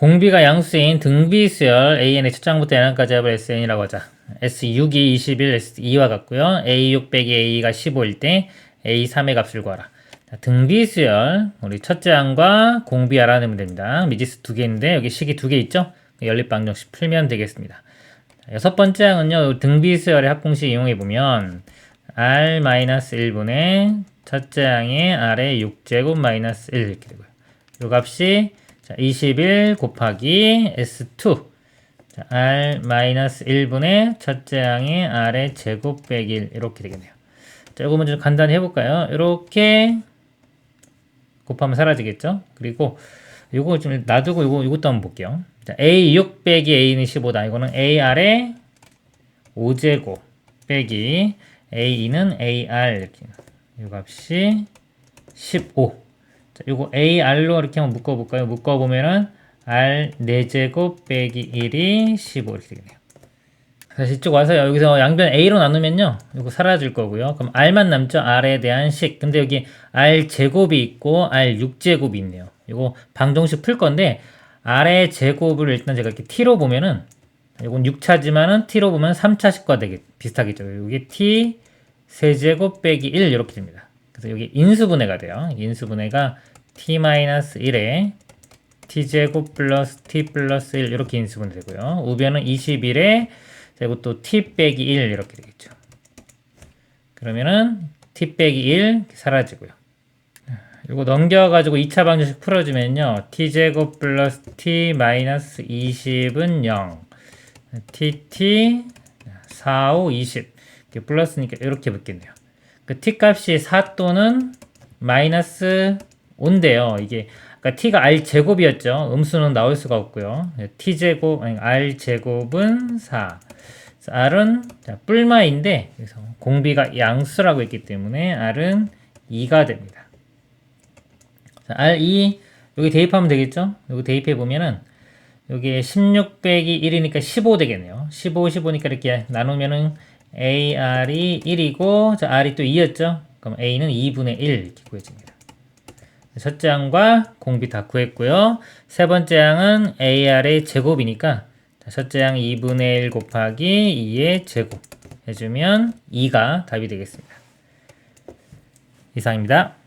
공비가 양수인 등비수열 AN의 첫 장부터 n까지 합을 SN이라고 하자. S6이 21, S2와 같고요. A6 빼기 A가 15일 때 A3의 값을 구하라. 자, 등비수열 우리 첫째 항과 공비 알아내면 됩니다. 미지수 두개 있는데 여기 식이 두 개 있죠? 연립방정식 풀면 되겠습니다. 자, 여섯 번째 항은요. 등비수열의 합공식 이용해 보면 R-1분의 첫째 항의 R의 6제곱 마이너스 1 이렇게 되고요. 요 값이 자, 21 곱하기 S2 자, R-1분의 첫째 항의 R의 제곱 빼기 1 이렇게 되겠네요. 자, 이거 먼저 간단히 해볼까요? 이렇게 곱하면 사라지겠죠? 그리고 이거 좀 놔두고 이거 이것도 한번 볼게요. 자, A6 빼기 A는 15다. 이거는 AR의 5제곱 빼기 A2는 AR 이 값이 15. 자, 요거 AR로 이렇게 한번 묶어 볼까요? 묶어 보면은 R 4제곱 빼기 1이 15 이렇게 되겠네요. 다시 이쪽 와서 여기서 양변 A로 나누면요. 이거 사라질 거고요. 그럼 R만 남죠. R에 대한 식. 근데 여기 R 제곱이 있고 R 6제곱이 있네요. 이거 방정식 풀 건데 R의 제곱을 일단 제가 이렇게 T로 보면은 이건 6차지만은 T로 보면 3차식과 되게 비슷하겠죠. 여기 T 세제곱 빼기 1 이렇게 됩니다. 그래서 여기 인수분해가 돼요. 인수분해가 T-1에 T제곱 플러스 T 플러스 1 이렇게 인수분해 되고요. 우변은 21에 이것도 T 빼기 1 이렇게 되겠죠. 그러면은 T 빼기 1 사라지고요. 이거 넘겨가지고 2차 방정식 풀어주면요. T제곱 플러스 T 마이너스 20은 0. TT 4, 5, 20. 이렇게 플러스니까 이렇게 붙겠네요. 그 t 값이 4 또는 마이너스 5인데요. 이게 아까 t가 r 제곱이었죠. 음수는 나올 수가 없고요. t 제곱 아니 r 제곱은 4. 그래서 r은 자, 뿔마인데 그래서 공비가 양수라고 했기 때문에 r은 2가 됩니다. 자, r2 여기 대입하면 되겠죠? 여기 대입해 보면은 여기에 16 빼기 1이니까 15 되겠네요. 15, 15니까 이렇게 나누면은 AR이 1이고, 자, R이 또 2였죠? 그럼 A는 2분의 1 이렇게 구해집니다. 첫째 항과 공비 다 구했고요. 세 번째 항은 AR의 제곱이니까, 자, 첫째 항 2분의 1 곱하기 2의 제곱 해주면 2가 답이 되겠습니다. 이상입니다.